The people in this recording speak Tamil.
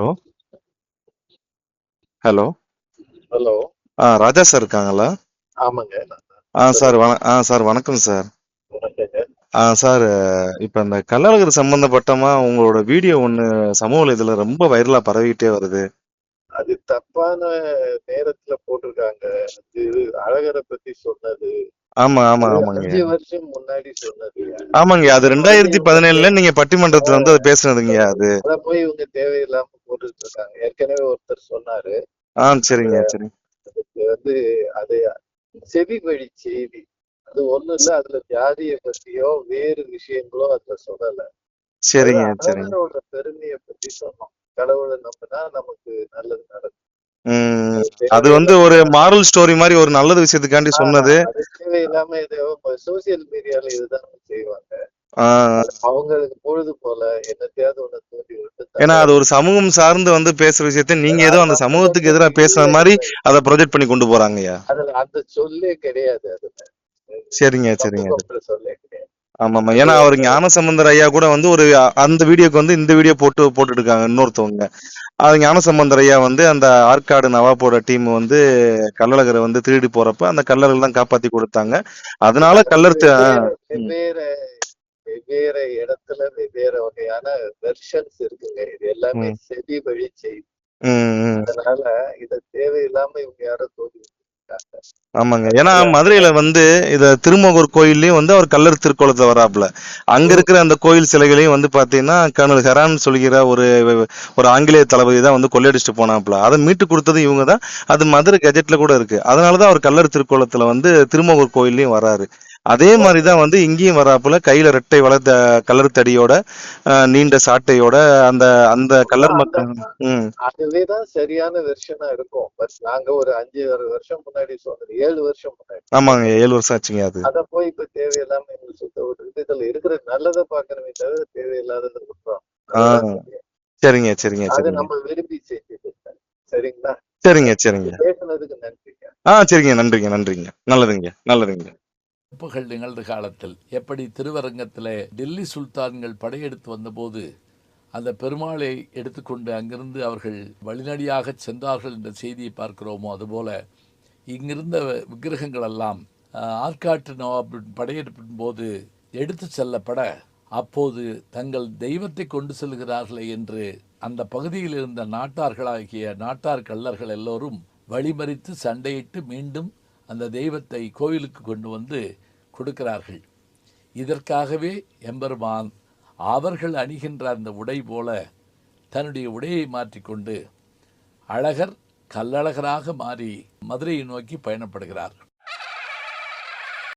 ஹலோ. ஹலோ. ஹலோ. ஆ ராஜா சார் இருக்காங்களா? ஆமாங்க நான் தான். ஆ சார் வண ஆ சார் வணக்கம் சார். வணக்கங்க. ஆ சார் இப்போ இந்த கள்ளழகர் சம்பந்தப்பட்டமா உங்களோட வீடியோ ஒன்று சமூக வலைதளம் ரொம்ப வைரலா பரவிட்டே வருது. அது தப்பான நேரத்துல போட்டிருக்காங்க. அது அழகரை பத்தி சொன்னது. ஆமா ஆமா அது ஆமாங்க. அஞ்சு வருஷம் முன்னாடி சொன்னது. ஆமாங்க அது ரெண்டாயிரத்தி பதினேழுல நீங்க பட்டிமன்றத்துல வந்து அதை பேசுனதுங்க அது. அத போய் இவங்க தேவையில்லாம போட்டுட்டு இருக்காங்க ஏற்கனவே ஒருத்தர் சொன்னாரு. ஆ சரிங்க சரி அதுக்கு வந்து அது செவி வழி செய்தி. அது ஒண்ணும் இல்ல அதுல ஜாதியை பத்தியோ வேறு விஷயங்களோ அதுல சொல்லல. சரிங்க அழகரோட பெருமையை பத்தி சொன்னோம். கடவுளை நம்பினா நமக்கு நல்லது நடக்கும். அது வந்து ஒரு மாரல் ஸ்டோரி மாதிரி ஒரு நல்லது விஷயத்துக்காண்டி சொன்னது. தேவையில்லாம ஏதோ சோசியல் மீடியால இதுதான் செய்வாங்க. அவங்களுக்கு பொழுது போல என்னத்தையாவது ஒண்ணு தூண்டி ஏன்னா அது ஒரு சமூகம் சார்ந்து வந்து பேசுற விஷயத்த நீங்க ஏதோ அந்த சமூகத்துக்கு எதிராக பேசுற மாதிரி அதை ப்ரொஜெக்ட் பண்ணி கொண்டு போறாங்கய்யா. அதுல அந்த சொல்லே கிடையாது அதுல. சரிங்க சரிங்க. சொல்லே கிடையாது. ஆமாமா ஏன்னா அவர் ஞானசம்பந்தர் ஐயா கூட வந்து ஒரு அந்த வீடியோக்கு வந்து இந்த வீடியோ போட்டு போட்டுட்டு இருக்காங்க இன்னொருத்தவங்க. அது ஞானசம்பந்தர் ஐயா வந்து அந்த ஆற்காடு நவாப்போட டீம் வந்து கள்ளழகரை வந்து திருடி போறப்ப அந்த கல்லர்கள் தான் காப்பாத்தி கொடுத்தாங்க. அதனால கல்லர் வெவ்வேறு இடத்துல வெவ்வேறு வகையான வெர்ஷன்ஸ் இருக்குங்க. இது எல்லாமே. செவி வழி செய்தி. அதனால இத தேவையில்லாம இவங்க யாரோ தோண்டி விட்டுருக்காங்க ஆமாங்க. ஏன்னா மதுரையில வந்து இத திருமோகூர் கோயில்லயும் வந்து அவர் கல்லர் திருக்கோலத்துல வராப்புல. அங்க இருக்கிற அந்த கோயில் சிலைகளையும் வந்து பாத்தீங்கன்னா கர்னல் ஹெரான் சொல்கிற ஒரு ஒரு ஆங்கிலேய தளபதி தான் வந்து கொள்ளையடிச்சிட்டு போனாப்புல. அதை மீட்டு கொடுத்தது இவங்க தான். அது மதுரை கெஜெட்ல கூட இருக்கு. அதனாலதான் அவர் கல்லர் திருக்கோலத்துல வந்து திருமோகூர் கோயில்லயும் வராரு. அதே மாதிரிதான் வந்து இங்கேயும் வராப்புல கையில ரெட்டை வளர்த்த கலர் தடியோட நீண்ட சாட்டையோட அந்த அந்த கலர் மக்கள் அதுவே தான் சரியான வெர்ஷனா இருக்கும். பட் நாங்க ஒரு அஞ்சு வருஷம் முன்னாடி சொன்னது ஏழு வருஷம் முன்னாடி. ஆமாங்க ஏழு வருஷம் ஆச்சுங்க அது. அத போய் இப்ப தேவையில்லாம எங்களுக்கு சுத்த விட்டு இதுல இருக்கிற நல்லதை பாக்கணுமே தவிர தேவையில்லாததை விட்டுறோம். சரி. சரிங்க சரிங்க அது சரிங்க. நம்ம விரும்பி இல்லை. சரிங்களா? சரிங்க சரிங்க. பேசுனதுக்கு நன்றிங்க. ஆ சரிங்க. நன்றிங்க நன்றிங்க. நல்லதுங்க நல்லதுங்க. இறப்புகள் நிகழ்ந்த காலத்தில் எப்படி திருவரங்கத்தில் டெல்லி சுல்தான்கள் படையெடுத்து வந்தபோது அந்த பெருமாளை எடுத்துக்கொண்டு அங்கிருந்து அவர்கள் வழிநடியாக சென்றார்கள் என்ற செய்தியை பார்க்கிறோமோ அதுபோல இங்கிருந்த விக்கிரகங்கள் எல்லாம் ஆற்காட்டு நவாபின் படையெடுப்பின் போது எடுத்து செல்லப்பட அப்போது தங்கள் தெய்வத்தை கொண்டு செல்கிறார்களே என்று அந்த பகுதியில் இருந்த நாட்டார்களாகிய நாட்டார் கள்ளர்கள் எல்லோரும் வழிமறித்து சண்டையிட்டு மீண்டும் அந்த தெய்வத்தை கோவிலுக்கு கொண்டு வந்து கொடுக்கிறார்கள். இதற்காகவே எம்பெருமான் அவர்கள் அணிகின்ற அந்த உடை போல தன்னுடைய உடையை மாற்றிக்கொண்டு அழகர் கல்லழகராக மாறி மதுரையை நோக்கி பயணப்படுகிறார்.